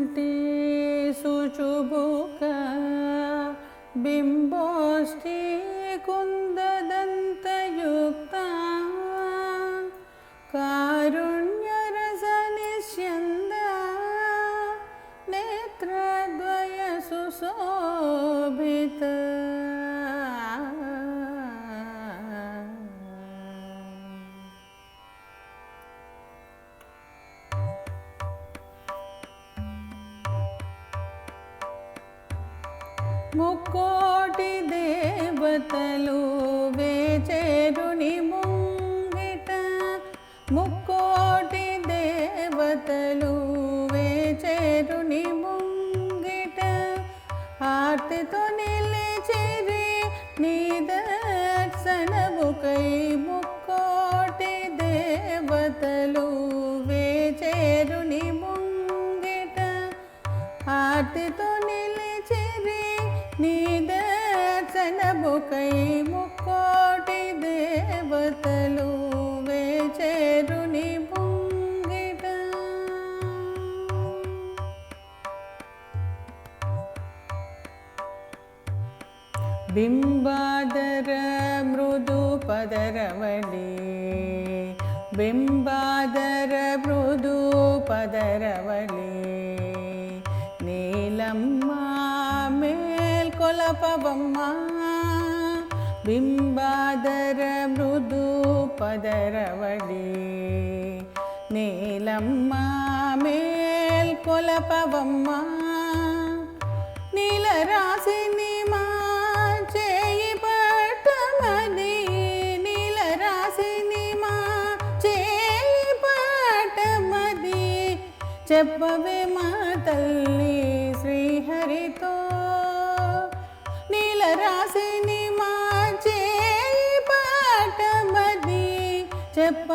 न्तेषु चुबुक बिम्बोऽस्ति कुन्ददन्तयुक्ता कारुण्यरसनिष्यन्द ముక్కోటి దేవతలు వేచేరుని ముంగిట. ముక్కోటి దేవతలు వేచేరుని ముంగిట. ఆర్తితో నిలిచిరి నిదర్శనముకై ముక్కోటి దేవతలు వేచేరుని ముంగిట. ఆర్తితో నిదర్శనముకై ముక్కోటి దేవతలు వేచేరుని పొంగిట. బింబాదర మృదు పదరవళి. బింబాదర మృదు పదరవళి. నీలమ్మ మేల్కొలపవమ్మ బింబాదర మృదు పదరవడి నీలమ్మ మేల్కొలపవమ్మ నీలరాశిని మా చేయి పట్టమని నీలరాశిని మా చేయి పట్టమది చెప్పవే మా తల్లి శ్రీహరితో నీలరాశిని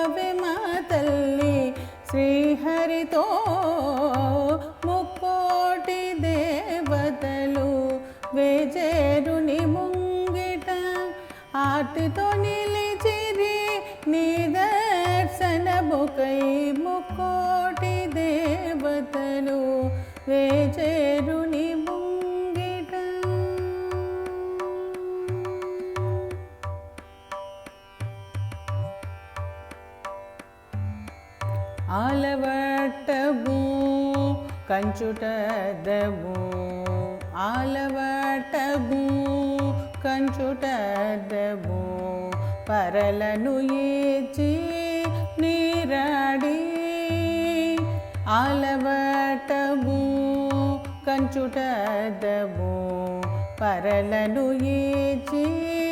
చెప్పవే మా తల్లి శ్రీహరితో ముక్కోటి దేవతలు వేజేరుని ముంగిట ఆర్తితో నిలిచిరి నిదర్శనముకై ముక్కోటి దేవతలు వేజేరుని ఆలవట్టము కంచుటదము. ఆలవట్టము కంచుటదము. పరలను ఏచి నీరాడి ఆలవట్టము కంచుటదము. పరలను ఏచి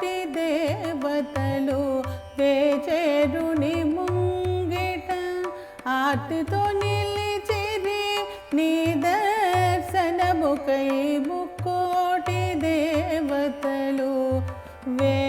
కోటి దేవతలు వేచేరుని ముంగిట. ఆర్తితో నిలిచిరి నీ దర్శనముకై ముక్కోటి దేవతలు. వే